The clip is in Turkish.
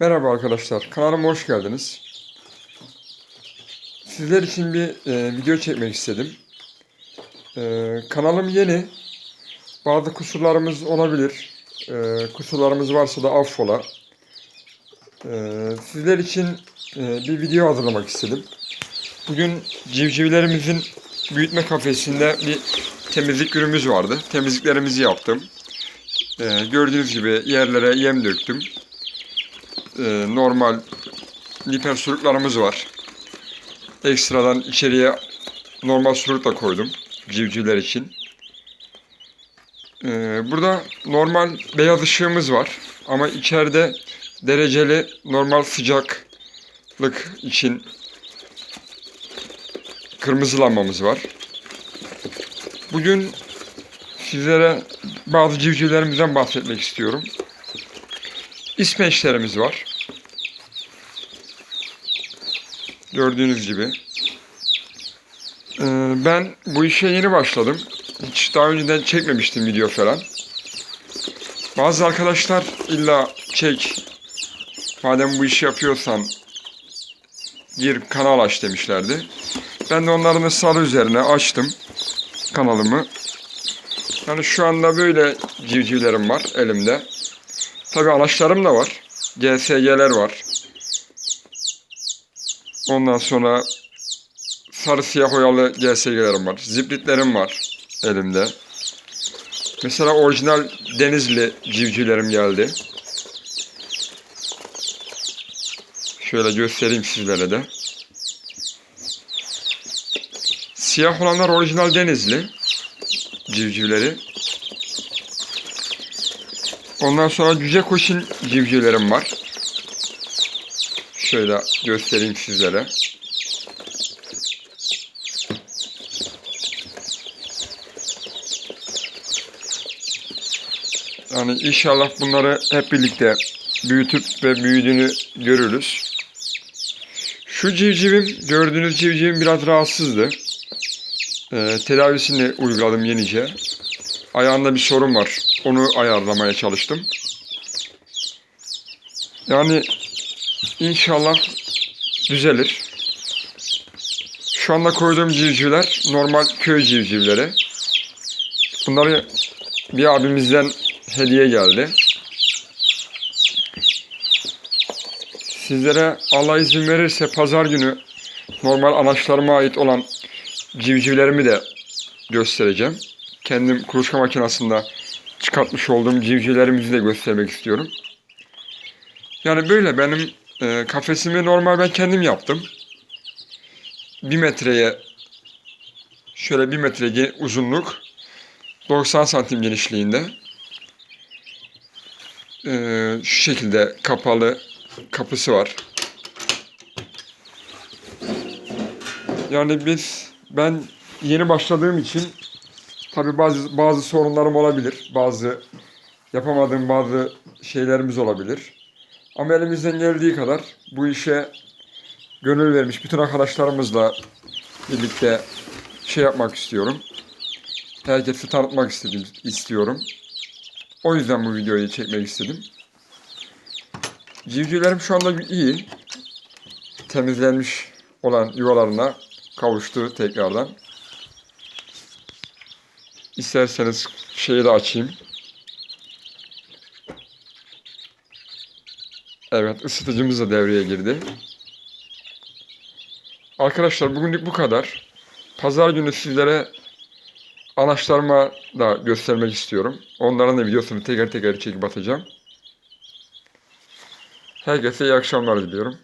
Merhaba arkadaşlar, kanalıma hoş geldiniz. Sizler için bir e, video çekmek istedim. E, kanalım yeni. Bazı kusurlarımız olabilir. E, kusurlarımız varsa da affola. E, sizler için e, bir video hazırlamak istedim. Bugün civcivlerimizin büyütme kafesinde bir temizlik günümüz vardı. Temizliklerimizi yaptım. E, gördüğünüz gibi yerlere yem döktüm e, normal liper suruklarımız var. Ekstradan içeriye normal suruk da koydum civcivler için. E, burada normal beyaz ışığımız var. Ama içeride dereceli normal sıcaklık için kırmızı lambamız var. Bugün sizlere bazı civcivlerimizden bahsetmek istiyorum. İsmeçlerimiz var. Gördüğünüz gibi. Ee, ben bu işe yeni başladım. Hiç daha önceden çekmemiştim video falan. Bazı arkadaşlar illa çek. Madem bu işi yapıyorsan gir kanal aç demişlerdi. Ben de onların ısrarı üzerine açtım kanalımı. Yani şu anda böyle civcivlerim var elimde. Tabi anaçlarım da var. GSG'ler var. Ondan sonra sarı siyah oyalı GSG'lerim var. Zibritlerim var elimde. Mesela orijinal denizli civcivlerim geldi. Şöyle göstereyim sizlere de. Siyah olanlar orijinal denizli civcivleri. Ondan sonra cüce koşun civcivlerim var. Şöyle göstereyim sizlere. Yani inşallah bunları hep birlikte büyütüp ve büyüdüğünü görürüz. Şu civcivim, gördüğünüz civcivim biraz rahatsızdı. Ee, tedavisini uyguladım yenice. Ayağında bir sorun var. Onu ayarlamaya çalıştım. Yani inşallah düzelir. Şu anda koyduğum civcivler normal köy civcivleri. Bunları bir abimizden hediye geldi. Sizlere Allah izin verirse pazar günü normal anaçlarıma ait olan civcivlerimi de göstereceğim. Kendim kuluçka makinesinde çıkartmış olduğum civcivlerimizi de göstermek istiyorum. Yani böyle benim e, kafesimi normal ben kendim yaptım. Bir metreye şöyle bir metre uzunluk 90 santim genişliğinde e, şu şekilde kapalı kapısı var. Yani biz ben yeni başladığım için tabi bazı bazı sorunlarım olabilir. Bazı yapamadığım bazı şeylerimiz olabilir. Ama elimizden geldiği kadar bu işe gönül vermiş bütün arkadaşlarımızla birlikte şey yapmak istiyorum. Herkesi tanıtmak istedim, istiyorum. O yüzden bu videoyu çekmek istedim. Civcivlerim şu anda iyi. Temizlenmiş olan yuvalarına kavuştu tekrardan. İsterseniz şeyi de açayım. Evet ısıtıcımız da devreye girdi. Arkadaşlar bugünlük bu kadar. Pazar günü sizlere anaçlarıma da göstermek istiyorum. Onların da videosunu teker teker çekip atacağım. Herkese iyi akşamlar diliyorum.